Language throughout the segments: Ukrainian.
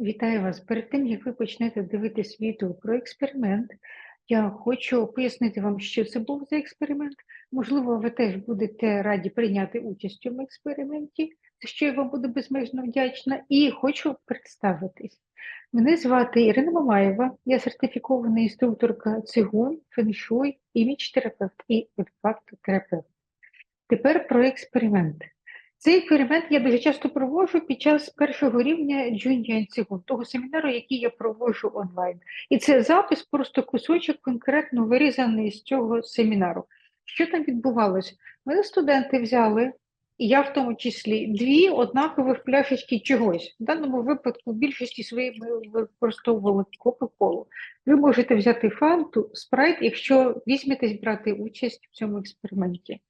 Вітаю вас. Перед тим, як ви почнете дивитись відео про експеримент, я хочу пояснити вам, що це був за експеримент. Можливо, ви теж будете раді прийняти участь у експерименті, за що я вам буду безмежно вдячна, і хочу представитись. Мене звати Ірина Мамаєва, я сертифікована інструкторка цигун, феншуй, імідж-терапевт і фактотерапевт. Тепер про експеримент. Цей експеримент я дуже часто проводжу під час першого рівня Junior того семінару, який я проводжу онлайн. І це запис, просто кусочок конкретно вирізаний з цього семінару. Що там відбувалось? Мене студенти взяли, і я в тому числі, дві однакових пляшечки чогось. В даному випадку в більшості своїй ми використовували Кока-Колу. Ви можете взяти фанту, спрайт, якщо візьметесь брати участь в цьому експерименті.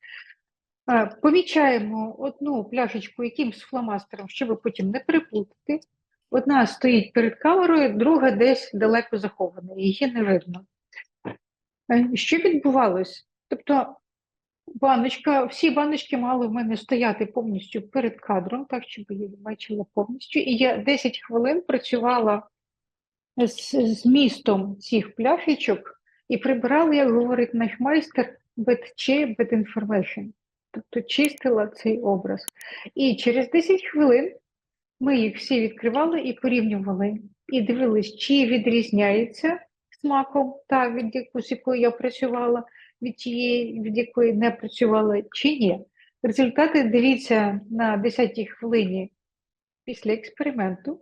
Помічаємо одну пляшечку якимсь фломастером, щоб потім не переплутати. Одна стоїть перед камерою, друга десь далеко захована, її не видно. Е, Що відбувалось? Тобто баночка, всі баночки мали в мене стояти повністю перед кадром, так, щоб її бачила повністю. І я 10 хвилин працювала з змістом цих пляшечок і прибирала, як говорить наш майстер, bad чи bad information тобто чистила цей образ. І через 10 хвилин ми їх всі відкривали і порівнювали, і дивились, чи відрізняється смаком та від якусь, якої я працювала, від тієї, від якої не працювала, чи ні. Результати дивіться на 10-й хвилині після експерименту.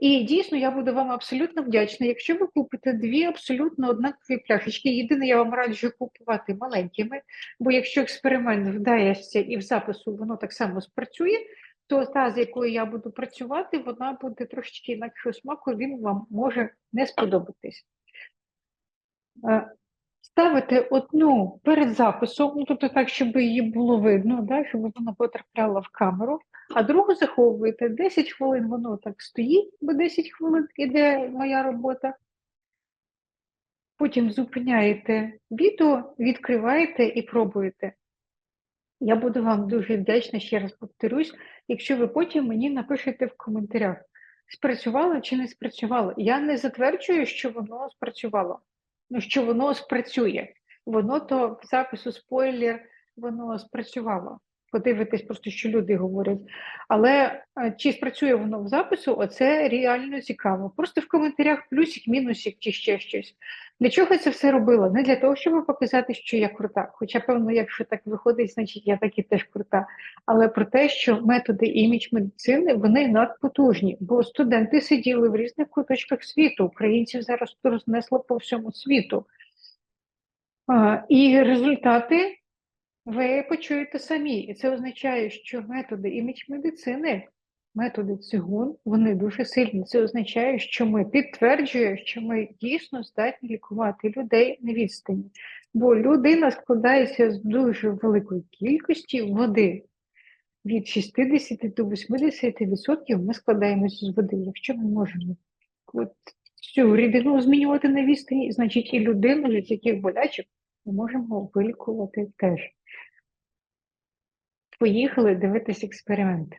І дійсно я буду вам абсолютно вдячна, якщо ви купите дві абсолютно однакові пляшечки. Єдине, я вам раджу купувати маленькими, бо якщо експеримент вдається і в запису воно так само спрацює, то та, з якою я буду працювати, вона буде трошечки інакшого смаку, він вам може не сподобатись. Ставите одну перед записом, ну тобто так, щоб її було видно, да, щоб вона потрапляла в камеру а другу заховуєте 10 хвилин, воно так стоїть, бо 10 хвилин іде моя робота. Потім зупиняєте відео, відкриваєте і пробуєте. Я буду вам дуже вдячна, ще раз повторюсь, якщо ви потім мені напишете в коментарях, спрацювало чи не спрацювало. Я не затверджую, що воно спрацювало, ну що воно спрацює. Воно то запису спойлер, воно спрацювало подивитись, просто що люди говорять. Але е, чи спрацює воно в запису, оце реально цікаво. Просто в коментарях плюсик, мінусик чи ще щось. Для чого це все робила? Не для того, щоб показати, що я крута. Хоча, певно, якщо так виходить, значить я так і теж крута. Але про те, що методи імідж медицини вони надпотужні, бо студенти сиділи в різних куточках світу. Українців зараз рознесло по всьому світу. А, І результати ви почуєте самі, і це означає, що методи імідж медицини, методи цигун, вони дуже сильні. Це означає, що ми підтверджуємо, що ми дійсно здатні лікувати людей на відстані. Бо людина складається з дуже великої кількості води. Від 60 до 80% ми складаємося з води. Якщо ми можемо от цю рідину змінювати на відстані, значить і людину від яких болячок ми можемо вилікувати теж. Поїхали дивитись експерименти.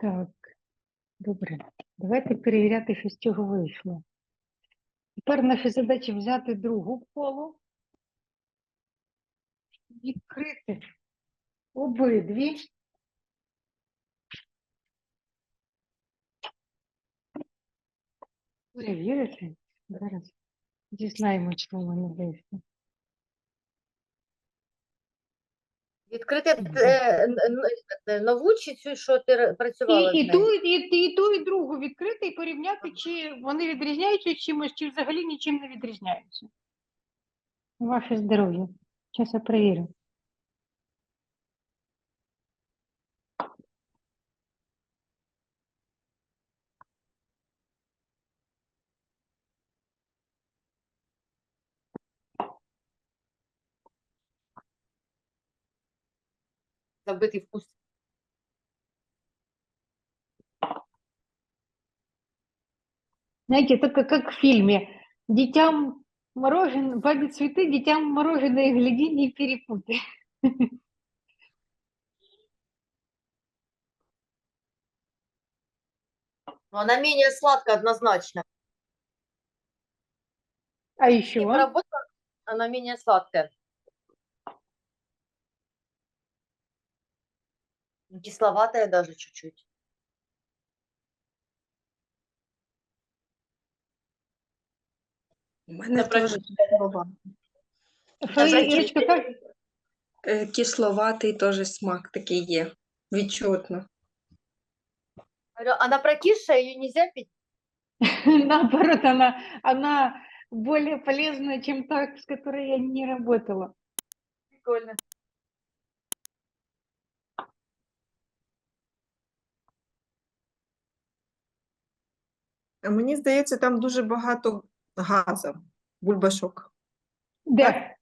Так, добре. Давайте перевіряти, що з цього вийшло. Тепер наша задача взяти другу колу, відкрити обидві. Перевірити. Зараз дізнаємося, що в мене вийшло. Відкрити е, е, нову чи цю, що ти працювала І, і, з нею? ту, і, і ту, і другу відкрити і порівняти, чи вони відрізняються чимось, чи взагалі нічим не відрізняються. Ваше здоров'я. Зараз я перевірю. Забитий вкус. Знаете, только как в фильме. Детям мороженое, бабе цветы, детям мороженое, гляди, не перепутай. Но она менее сладкая однозначно. А еще? поработала, она менее сладкая. Кисловатая даже чуть-чуть. У мене теж Что, за Ирочка, как? е, кисловатий теж смак такий є. Відчутно. Она прокисшая, ее нельзя пить. Наоборот, она, она более полезная, чем та, с которой я не работала. Прикольно. Мені здається, там дуже багато газу, бульбашок. Де?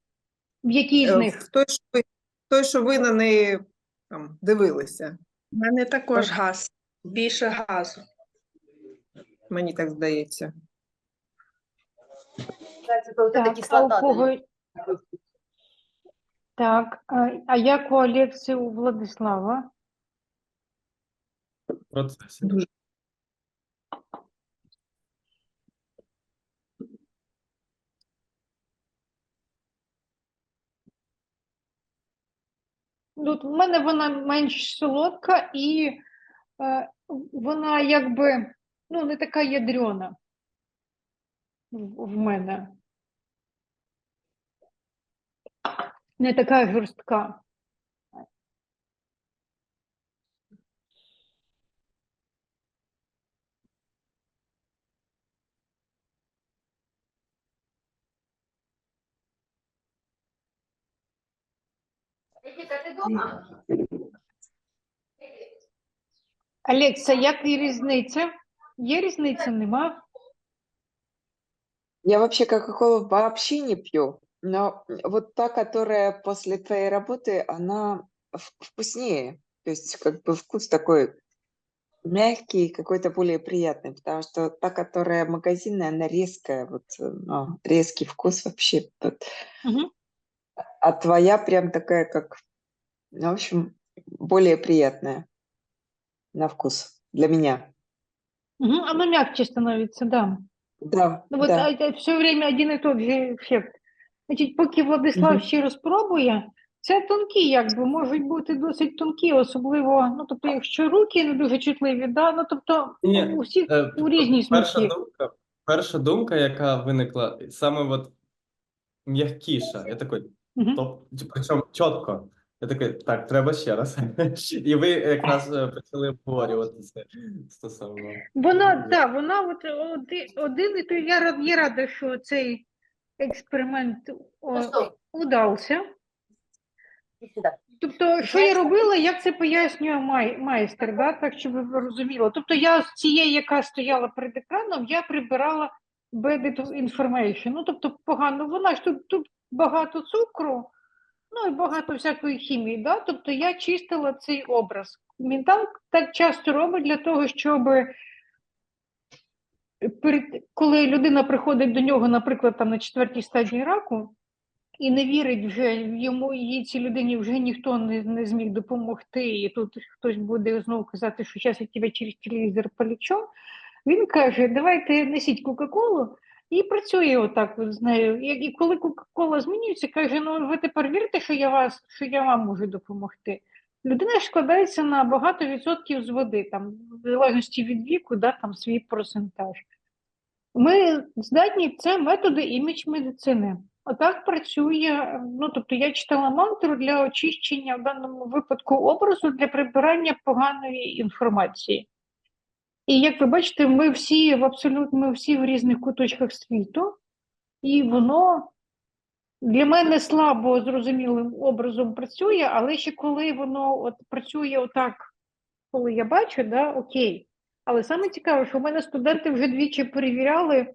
В якій з Е, них? В той, що ви, той, що ви на неї там, дивилися, У мене також газ. Більше газу. мені так здається. Так, а у кого? Так, а, як у Олекси, у Владислава? процесі. Дуже. Ну, в мене вона менш солодка і е, вона якби ну, не така ядрена в, в мене. Не така жорстка. Эдика, ты дома? Олекса, як і різниця? Є різниця, нема? Я вообще Кока-Колу вообще не пью, но вот та, которая после твоей работы, она в- вкуснее. То есть как бы вкус такой мягкий, какой-то более приятный, потому что та, которая магазинная, она резкая, вот э, ну, резкий вкус вообще. тут. Угу. А твоя прям такая, как, ну, в общем, более приятная на вкус для меня. Угу. Оно мягче становится, да. Да, Ну, вот да. все время один і той же ефект. Значить, поки Владислав Мгм. ще розпробує, це тонкі, якби можуть бути досить тонкі, особливо, ну тобто, якщо руки не дуже чутливі, да, ну тобто Ні, у всіх Е, у тобто різні перша смаки. думка, перша думка, яка виникла, саме от м'якіша. Я такий, Мгм. топ, причому чітко. Я такий, так, треба ще раз. І ви якраз е, почали обговорювати це стосовно. Вона, так, вона от оди- один і той, я, рад- я рада, що цей експеримент о, Ну удався. Тобто, що я робила, як це пояснює май, майстер, да? так щоб ви розуміли. Тобто, я з цієї, яка стояла перед екраном, я прибирала bad information. Ну, тобто, погано, вона ж тут, тут багато цукру, ну і багато всякої хімії. Да? Тобто я чистила цей образ. Мінтан так часто робить для того, щоб коли людина приходить до нього, наприклад, там на четвертій стадії раку, і не вірить вже йому, їй цій людині вже ніхто не, не зміг допомогти, і тут хтось буде знову казати, що зараз я тебе через телевізор полічу. Він каже: давайте несіть Кока-Колу. І працює отак з нею. І, і коли Кока-Кола змінюється, каже: ну ви тепер вірите, що я вас, що я вам можу допомогти. Людина складається на багато відсотків з води, там, в залежності від віку, да, там свій процентаж. Ми здатні, це методи імідж медицини. Отак працює. Ну, тобто я читала мантру для очищення в даному випадку образу для прибирання поганої інформації. І як ви бачите, ми всі в абсолютно ми всі в різних куточках світу, і воно для мене слабо зрозумілим образом працює, але ще коли воно от працює отак, коли я бачу, да, окей. Але саме цікаве, що в мене студенти вже двічі перевіряли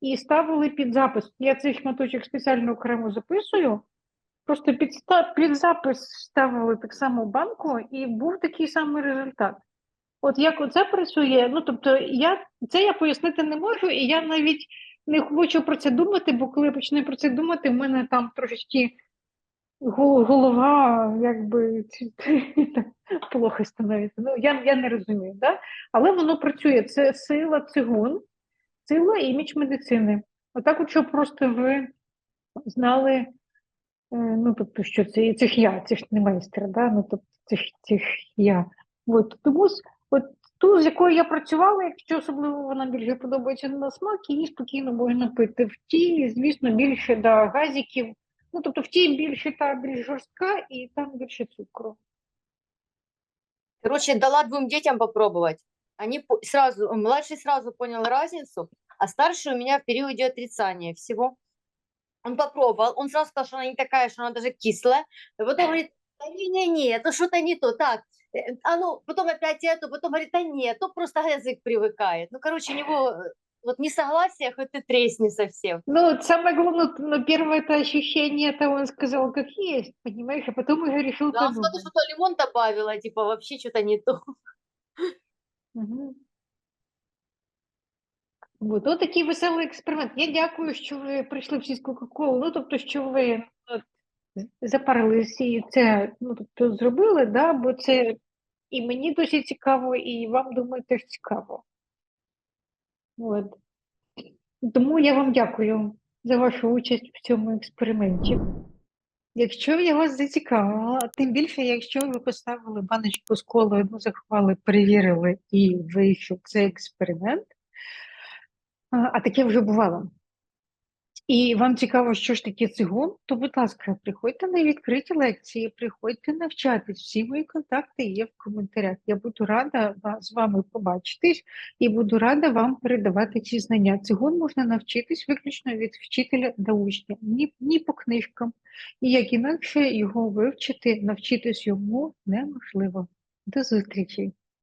і ставили під запис. Я цей шматочок спеціально окремо записую. Просто під, під запис ставили так само в банку, і був такий самий результат. От як оце працює, ну тобто я це я пояснити не можу, і я навіть не хочу про це думати, бо коли я почну про це думати, в мене там трошечки голова якби плохо становиться. Ну я, я не розумію, да? але воно працює. Це сила цигун, сила імідж медицини. Отак, от, щоб просто ви знали, е, ну тобто, що це, і це я, ж не майстер, да? ну тобто це ж я. От, тому от ту, з якою я працювала, якщо особливо вона більше подобається на смак, її спокійно можна пити. В тій, звісно, більше да, газиків. Ну, тобто в тій більше та більш жорстка і там більше цукру. Короче, дала двум детям попробовать. Они сразу, младший сразу понял разницу, а старший у меня в периоде отрицания всего. Он попробовал, он сразу сказал, что она не такая, что она даже кислая. И потом говорит, не-не-не, это что-то не то. Так, а ну, потом опять это, потом говорит, да нет, то просто язык привыкает. Ну, короче, у него э, вот несогласие, хоть ты тресни совсем. Ну, вот самое главное, ну, первое это ощущение, это он сказал, как есть, понимаешь, а потом уже решил Да, он подумать. что то лимон добавила, типа вообще что-то не то. Мгм. От, от такий веселий експеримент. Я дякую, що ви прийшли всі з Кока-Колу. Ну, тобто, що ви от, запарилися і це ну, тобто, зробили, да? бо це і мені досі цікаво, і вам, думаю, теж цікаво. От. Тому я вам дякую за вашу участь в цьому експерименті. Якщо я вас зацікавила, тим більше, якщо ви поставили баночку з колою, ну, заховали, перевірили і вийшов цей експеримент, а таке вже бувало. І вам цікаво, що ж таке цигун, то, будь ласка, приходьте на відкриті лекції, приходьте навчатись. Всі мої контакти є в коментарях. Я буду рада з вами побачитись і буду рада вам передавати ці знання. Цигун можна навчитись виключно від вчителя до учня, ні, ні по книжкам. І як інакше його вивчити, навчитись йому неможливо. До зустрічі!